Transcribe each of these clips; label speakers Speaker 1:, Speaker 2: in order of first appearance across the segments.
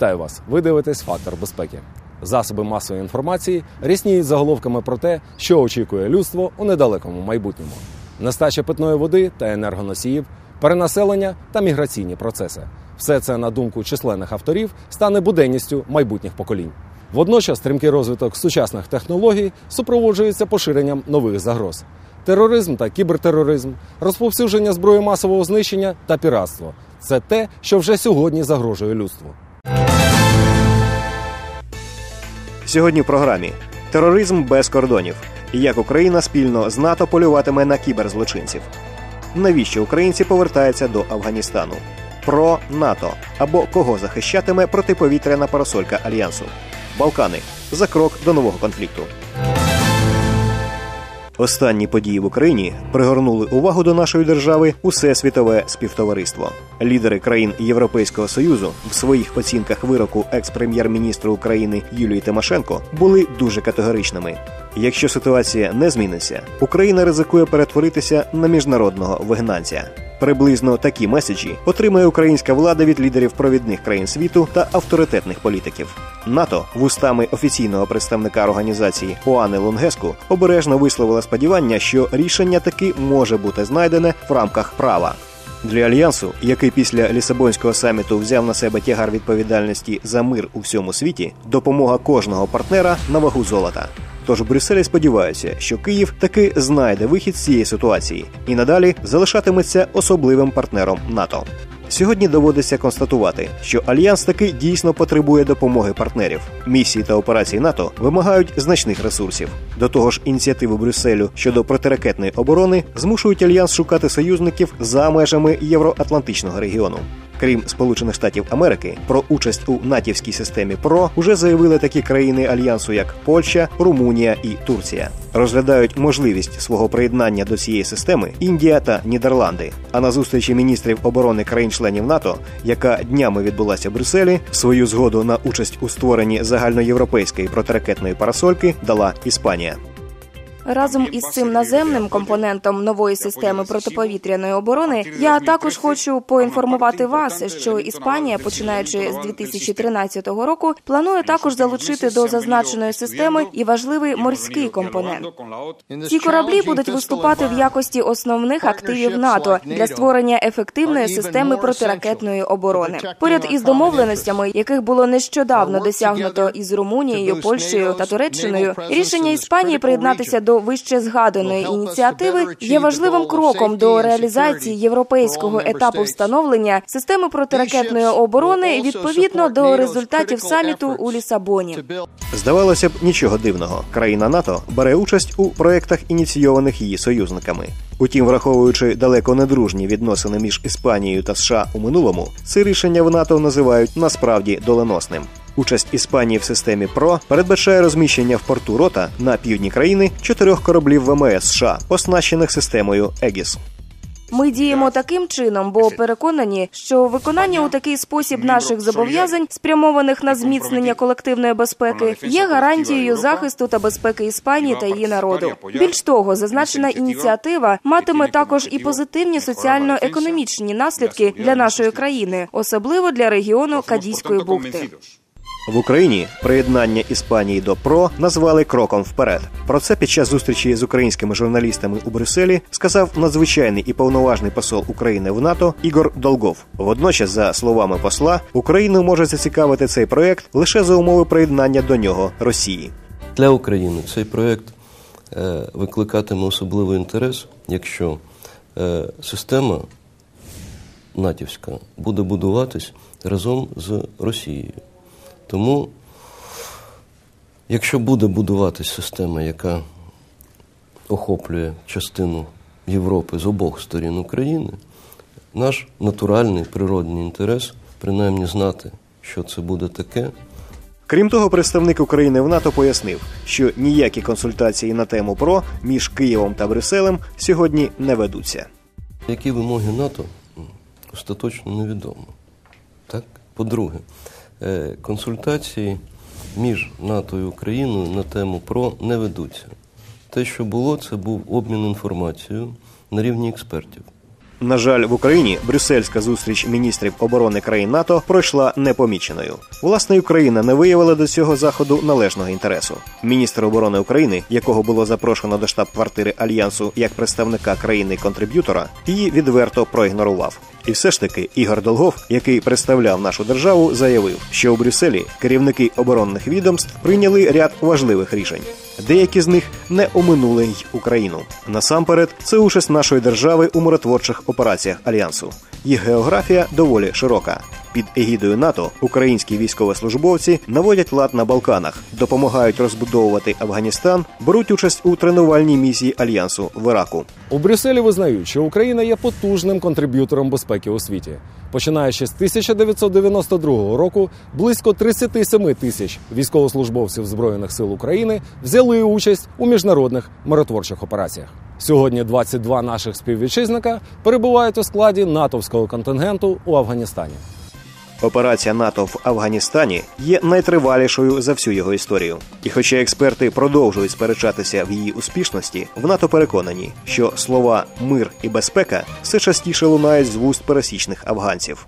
Speaker 1: Вітаю вас! Ви дивитесь фактор безпеки. Засоби масової інформації рісніють заголовками про те, що очікує людство у недалекому майбутньому: нестача питної води та енергоносіїв, перенаселення та міграційні процеси. Все це, на думку численних авторів, стане буденністю майбутніх поколінь. Водночас стрімкий розвиток сучасних технологій супроводжується поширенням нових загроз: тероризм та кібертероризм, розповсюдження зброї масового знищення та піратство це те, що вже сьогодні загрожує людству.
Speaker 2: Сьогодні в програмі тероризм без кордонів. Як Україна спільно з НАТО полюватиме на кіберзлочинців. Навіщо українці повертаються до Афганістану? Про НАТО або кого захищатиме протиповітряна парасолька альянсу? Балкани за крок до нового конфлікту. Останні події в Україні пригорнули увагу до нашої держави усе світове співтовариство. Лідери країн Європейського союзу в своїх оцінках вироку екс-прем'єр-міністра України Юлії Тимошенко були дуже категоричними. Якщо ситуація не зміниться, Україна ризикує перетворитися на міжнародного вигнанця. Приблизно такі меседжі отримає українська влада від лідерів провідних країн світу та авторитетних політиків. НАТО вустами офіційного представника організації Оани Лонгеску обережно висловила сподівання, що рішення таки може бути знайдене в рамках права. Для альянсу, який після Лісабонського саміту взяв на себе тягар відповідальності за мир у всьому світі, допомога кожного партнера на вагу золота. Тож Брюсселі сподіваються, що Київ таки знайде вихід з цієї ситуації і надалі залишатиметься особливим партнером НАТО. Сьогодні доводиться констатувати, що альянс таки дійсно потребує допомоги партнерів. Місії та операції НАТО вимагають значних ресурсів. До того ж, ініціативи Брюсселю щодо протиракетної оборони змушують альянс шукати союзників за межами євроатлантичного регіону. Крім Сполучених Штатів Америки, про участь у натівській системі ПРО уже заявили такі країни альянсу, як Польща, Румунія і Турція. Розглядають можливість свого приєднання до цієї системи Індія та Нідерланди. А на зустрічі міністрів оборони країн-членів НАТО, яка днями відбулася в Брюсселі, свою згоду на участь у створенні загальноєвропейської протиракетної парасольки дала Іспанія.
Speaker 3: Разом із цим наземним компонентом нової системи протиповітряної оборони я також хочу поінформувати вас, що Іспанія, починаючи з 2013 року, планує також залучити до зазначеної системи і важливий морський компонент. Ці кораблі будуть виступати в якості основних активів НАТО для створення ефективної системи протиракетної оборони. Поряд із домовленостями, яких було нещодавно досягнуто із Румунією, Польщею та Туреччиною, рішення Іспанії приєднатися до вище згаданої ініціативи є важливим кроком до реалізації європейського етапу встановлення системи протиракетної оборони відповідно до результатів саміту у Лісабоні.
Speaker 2: Здавалося б, нічого дивного. Країна НАТО бере участь у проєктах, ініційованих її союзниками. Утім, враховуючи далеко недружні відносини між Іспанією та США у минулому, це рішення в НАТО називають насправді доленосним. Участь Іспанії в системі ПРО передбачає розміщення в порту рота на півдні країни чотирьох кораблів ВМС США, оснащених системою ЕГІС.
Speaker 3: Ми діємо таким чином, бо переконані, що виконання у такий спосіб наших зобов'язань, спрямованих на зміцнення колективної безпеки, є гарантією захисту та безпеки Іспанії та її народу. Більш того, зазначена ініціатива матиме також і позитивні соціально-економічні наслідки для нашої країни, особливо для регіону Кадійської бухти.
Speaker 2: В Україні приєднання Іспанії до ПРО назвали кроком вперед. Про це під час зустрічі з українськими журналістами у Брюсселі сказав надзвичайний і повноважний посол України в НАТО Ігор Долгов. Водночас, за словами посла, Україну може зацікавити цей проект лише за умови приєднання до нього Росії.
Speaker 4: Для України цей проект е, викликатиме особливий інтерес, якщо е, система натівська буде будуватись разом з Росією. Тому, якщо буде будуватися система, яка охоплює частину Європи з обох сторін України, наш натуральний природний інтерес, принаймні знати, що це буде таке.
Speaker 2: Крім того, представник України в НАТО пояснив, що ніякі консультації на тему ПРО між Києвом та Брюсселем сьогодні не ведуться.
Speaker 4: Які вимоги НАТО остаточно невідомо. Так? По-друге, консультації між НАТО і Україною на тему ПРО не ведуться. Те, що було, це був обмін інформацією на рівні експертів.
Speaker 2: На жаль, в Україні брюссельська зустріч міністрів оборони країн НАТО пройшла непоміченою. Власне, Україна не виявила до цього заходу належного інтересу. Міністр оборони України, якого було запрошено до штаб-квартири альянсу як представника країни-контриб'ютора, її відверто проігнорував. І все ж таки Ігор Долгов, який представляв нашу державу, заявив, що у Брюсселі керівники оборонних відомств прийняли ряд важливих рішень. Деякі з них не оминули й Україну. Насамперед, це участь нашої держави у миротворчих операціях альянсу. Їх географія доволі широка. Під егідою НАТО українські військовослужбовці наводять лад на Балканах, допомагають розбудовувати Афганістан, беруть участь у тренувальній місії альянсу в Іраку.
Speaker 1: У Брюсселі визнають, що Україна є потужним контриб'ютором безпеки у світі. Починаючи з 1992 року, близько 37 тисяч військовослужбовців збройних сил України взяли участь у міжнародних миротворчих операціях. Сьогодні 22 наших співвітчизника перебувають у складі натовського контингенту у Афганістані.
Speaker 2: Операція НАТО в Афганістані є найтривалішою за всю його історію. І хоча експерти продовжують сперечатися в її успішності, в НАТО переконані, що слова мир і безпека все частіше лунають з вуст пересічних афганців.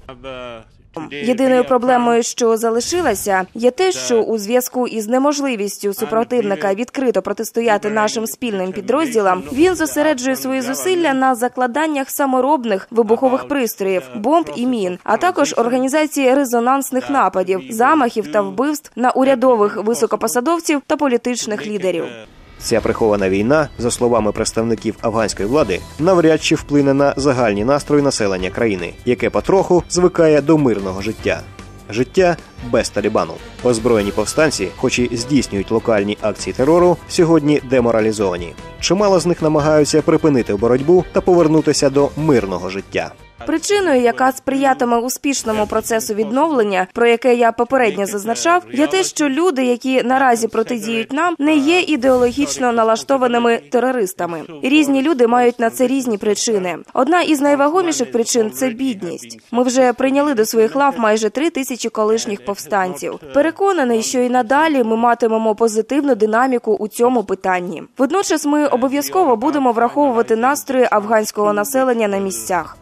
Speaker 3: Єдиною проблемою, що залишилася, є те, що у зв'язку із неможливістю супротивника відкрито протистояти нашим спільним підрозділам, він зосереджує свої зусилля на закладаннях саморобних вибухових пристроїв, бомб і мін, а також організації резонансних нападів, замахів та вбивств на урядових високопосадовців та політичних лідерів.
Speaker 2: Ця прихована війна, за словами представників афганської влади, навряд чи вплине на загальні настрої населення країни, яке потроху звикає до мирного життя. Життя без Талібану. Озброєні повстанці, хоч і здійснюють локальні акції терору, сьогодні деморалізовані. Чимало з них намагаються припинити боротьбу та повернутися до мирного життя.
Speaker 3: Причиною, яка сприятиме успішному процесу відновлення, про яке я попередньо зазначав, є те, що люди, які наразі протидіють нам, не є ідеологічно налаштованими терористами. Різні люди мають на це різні причини. Одна із найвагоміших причин це бідність. Ми вже прийняли до своїх лав майже три тисячі колишніх повстанців. Переконаний, що і надалі ми матимемо позитивну динаміку у цьому питанні. Водночас, ми обов'язково будемо враховувати настрої афганського населення на місцях.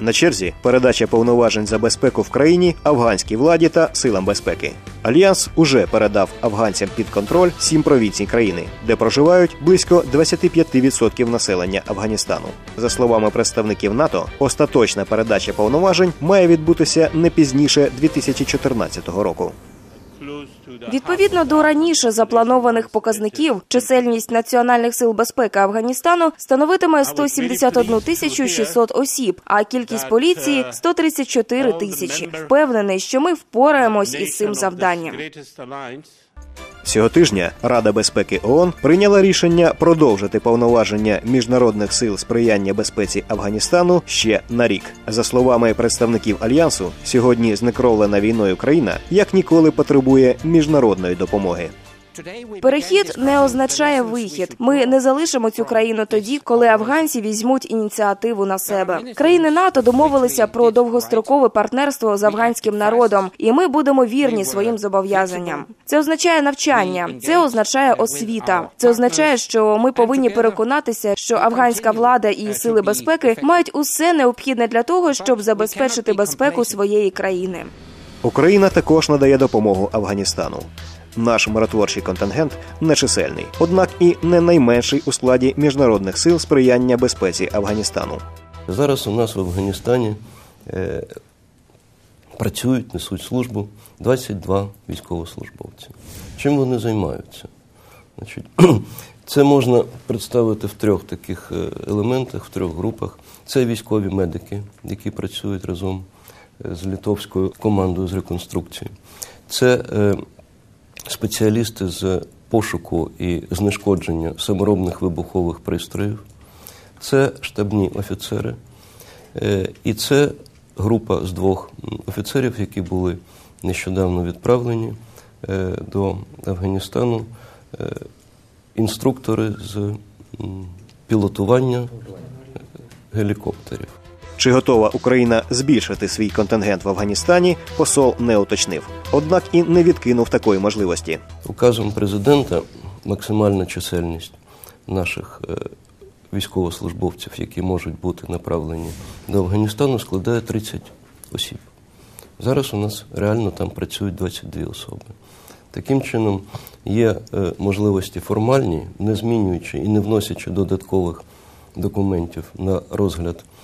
Speaker 2: На черзі передача повноважень за безпеку в країні афганській владі та силам безпеки. Альянс уже передав афганцям під контроль сім провінцій країни, де проживають близько 25% населення Афганістану. За словами представників НАТО, остаточна передача повноважень має відбутися не пізніше 2014 року.
Speaker 3: Відповідно до раніше запланованих показників, чисельність національних сил безпеки Афганістану становитиме 171 тисячу 600 осіб, а кількість поліції 134 тисячі. Впевнений, що ми впораємось із цим завданням.
Speaker 2: Цього тижня Рада безпеки ООН прийняла рішення продовжити повноваження міжнародних сил сприяння безпеці Афганістану ще на рік. За словами представників альянсу, сьогодні знекровлена війною країна як ніколи потребує міжнародної допомоги.
Speaker 3: Перехід не означає вихід. Ми не залишимо цю країну тоді, коли афганці візьмуть ініціативу на себе. Країни НАТО домовилися про довгострокове партнерство з афганським народом, і ми будемо вірні своїм зобов'язанням. Це означає навчання, це означає освіта. Це означає, що ми повинні переконатися, що афганська влада і сили безпеки мають усе необхідне для того, щоб забезпечити безпеку своєї країни.
Speaker 2: Україна також надає допомогу Афганістану. Наш миротворчий контингент нечисельний, однак і не найменший у складі міжнародних сил сприяння безпеці Афганістану.
Speaker 4: Зараз у нас в Афганістані е, працюють, несуть службу 22 військовослужбовці. Чим вони займаються? Значить, це можна представити в трьох таких е, елементах, в трьох групах. Це військові медики, які працюють разом е, з літовською командою з реконструкції. Це е, спеціалісти з пошуку і знешкодження саморобних вибухових пристроїв, це штабні офіцери, е, і це група з двох офіцерів, які були нещодавно відправлені е, до Афганістану, е, інструктори з пілотування. гелікоптерів.
Speaker 2: Чи готова Україна збільшити свій контингент в Афганістані? Посол не уточнив, однак і не відкинув такої можливості.
Speaker 4: Указом президента максимальна чисельність наших військовослужбовців, які можуть бути направлені до Афганістану, складає 30 осіб. Зараз у нас реально там працюють 22 особи. Таким чином, є е, можливості формальні, не змінюючи і не вносячи додаткових документів на розгляд е,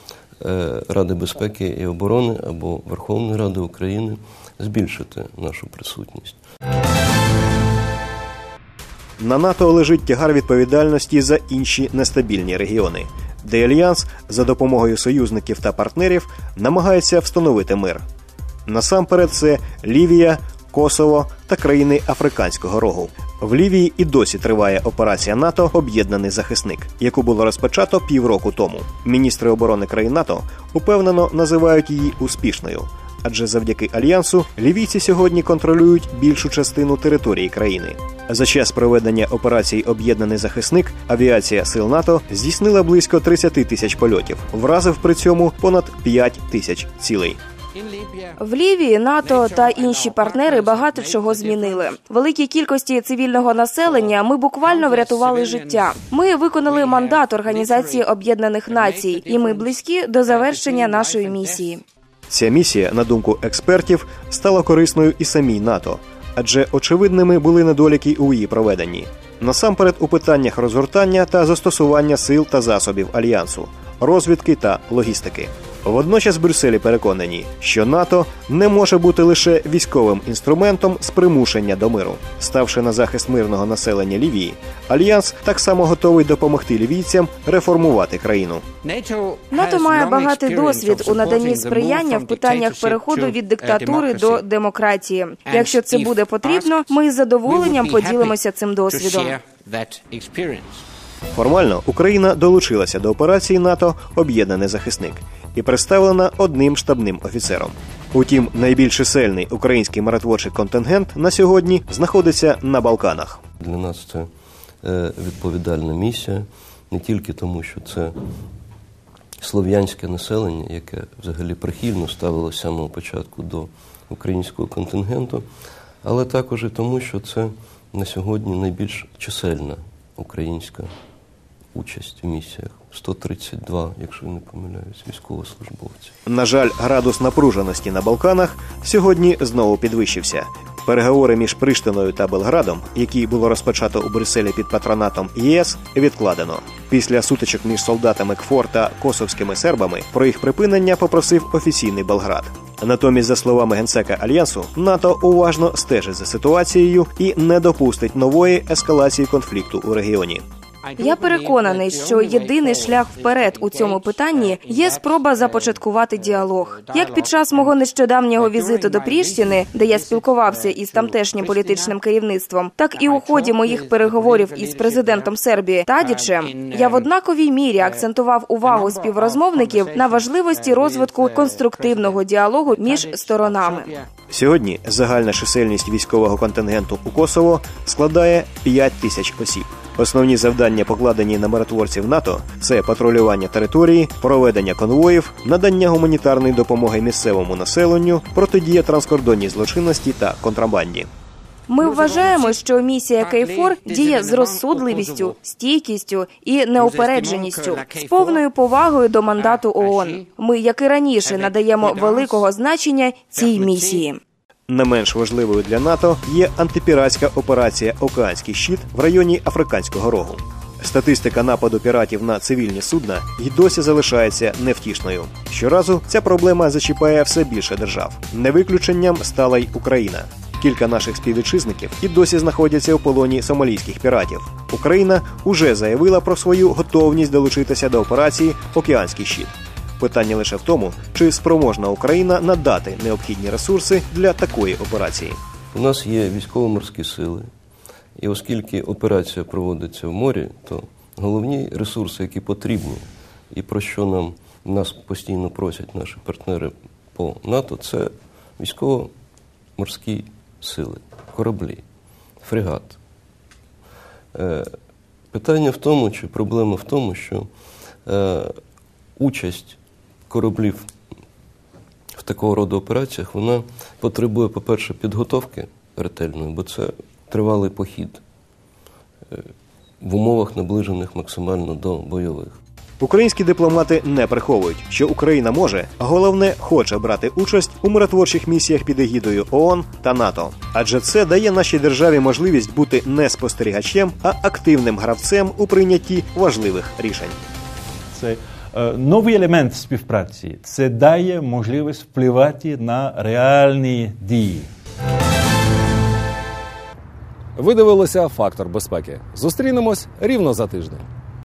Speaker 4: Ради безпеки і оборони або Верховної Ради України, збільшити нашу присутність.
Speaker 2: На НАТО лежить тягар відповідальності за інші нестабільні регіони, де альянс за допомогою союзників та партнерів намагається встановити мир. Насамперед, це Лівія, Косово та країни Африканського рогу. В Лівії і досі триває операція НАТО Об'єднаний захисник, яку було розпочато півроку тому. Міністри оборони країн НАТО упевнено називають її успішною. Адже завдяки альянсу лівійці сьогодні контролюють більшу частину території країни. За час проведення операції Об'єднаний захисник авіація сил НАТО здійснила близько 30 тисяч польотів, вразив при цьому понад 5 тисяч цілей.
Speaker 3: В Лівії НАТО та інші партнери багато чого змінили. Великій кількості цивільного населення ми буквально врятували життя. Ми виконали мандат Організації Об'єднаних Націй, і ми близькі до завершення нашої місії.
Speaker 2: Ця місія, на думку експертів, стала корисною і самій НАТО, адже очевидними були недоліки у її проведенні. Насамперед, у питаннях розгортання та застосування сил та засобів альянсу, розвідки та логістики. Водночас Брюсселі переконані, що НАТО не може бути лише військовим інструментом з примушення до миру. Ставши на захист мирного населення Лівії, альянс так само готовий допомогти лівійцям реформувати країну.
Speaker 3: НАТО має багатий досвід у наданні сприяння в питаннях переходу від диктатури до демократії. Якщо це буде потрібно, ми з задоволенням поділимося цим досвідом.
Speaker 2: Формально Україна долучилася до операції НАТО Об'єднаний захисник і представлена одним штабним офіцером. Утім, найбільш чисельний український миротворчий контингент на сьогодні знаходиться на Балканах.
Speaker 4: Для нас це е, відповідальна місія, не тільки тому, що це слов'янське населення, яке взагалі прихильно ставилося з самого початку до українського контингенту, але також і тому, що це на сьогодні найбільш чисельна українська участь у місіях. 132, якщо не помиляюсь, військовослужбовців.
Speaker 2: На жаль, градус напруженості на Балканах сьогодні знову підвищився. Переговори між Приштиною та Белградом, які було розпочато у Брюсселі під патронатом ЄС, відкладено. Після сутичок між солдатами КФОР та косовськими сербами про їх припинення попросив офіційний Белград. Натомість, за словами генсека альянсу, НАТО уважно стежить за ситуацією і не допустить нової ескалації конфлікту у регіоні.
Speaker 3: Я переконаний, що єдиний шлях вперед у цьому питанні є спроба започаткувати діалог. Як під час мого нещодавнього візиту до Пріштіни, де я спілкувався із тамтешнім політичним керівництвом, так і у ході моїх переговорів із президентом Сербії Тадічем, я в однаковій мірі акцентував увагу співрозмовників на важливості розвитку конструктивного діалогу між сторонами.
Speaker 2: Сьогодні загальна чисельність військового контингенту у Косово складає 5 тисяч осіб. Основні завдання, покладені на миротворців НАТО, це патрулювання території, проведення конвоїв, надання гуманітарної допомоги місцевому населенню, протидія транскордонній злочинності та контрабанді.
Speaker 3: Ми вважаємо, що місія Кейфор діє з розсудливістю, стійкістю і неупередженістю, з повною повагою до мандату ООН. Ми, як і раніше, надаємо великого значення цій місії.
Speaker 2: Не менш важливою для НАТО є антипіратська операція Океанський щит в районі Африканського рогу. Статистика нападу піратів на цивільні судна й досі залишається невтішною. Щоразу ця проблема зачіпає все більше держав. Не виключенням стала й Україна. Кілька наших співвітчизників і досі знаходяться у полоні сомалійських піратів. Україна уже заявила про свою готовність долучитися до операції Океанський щит. Питання лише в тому, чи спроможна Україна надати необхідні ресурси для такої операції.
Speaker 4: У нас є військово-морські сили, і оскільки операція проводиться в морі, то головні ресурси, які потрібні, і про що нам нас постійно просять наші партнери по НАТО, це військово-морські сили, кораблі, фрегат. Е, питання в тому, чи проблема в тому, що е, участь кораблів в такого роду операціях, вона потребує, по-перше, підготовки ретельної, бо це тривалий похід е, в умовах наближених максимально до бойових.
Speaker 2: Українські дипломати не приховують, що Україна може, а головне хоче брати участь у миротворчих місіях під егідою ООН та НАТО. Адже це дає нашій державі можливість бути не спостерігачем, а активним гравцем у прийнятті важливих рішень.
Speaker 5: Це новий елемент співпраці. Це дає можливість впливати на реальні дії.
Speaker 1: Ви дивилися фактор безпеки. Зустрінемось рівно за тиждень.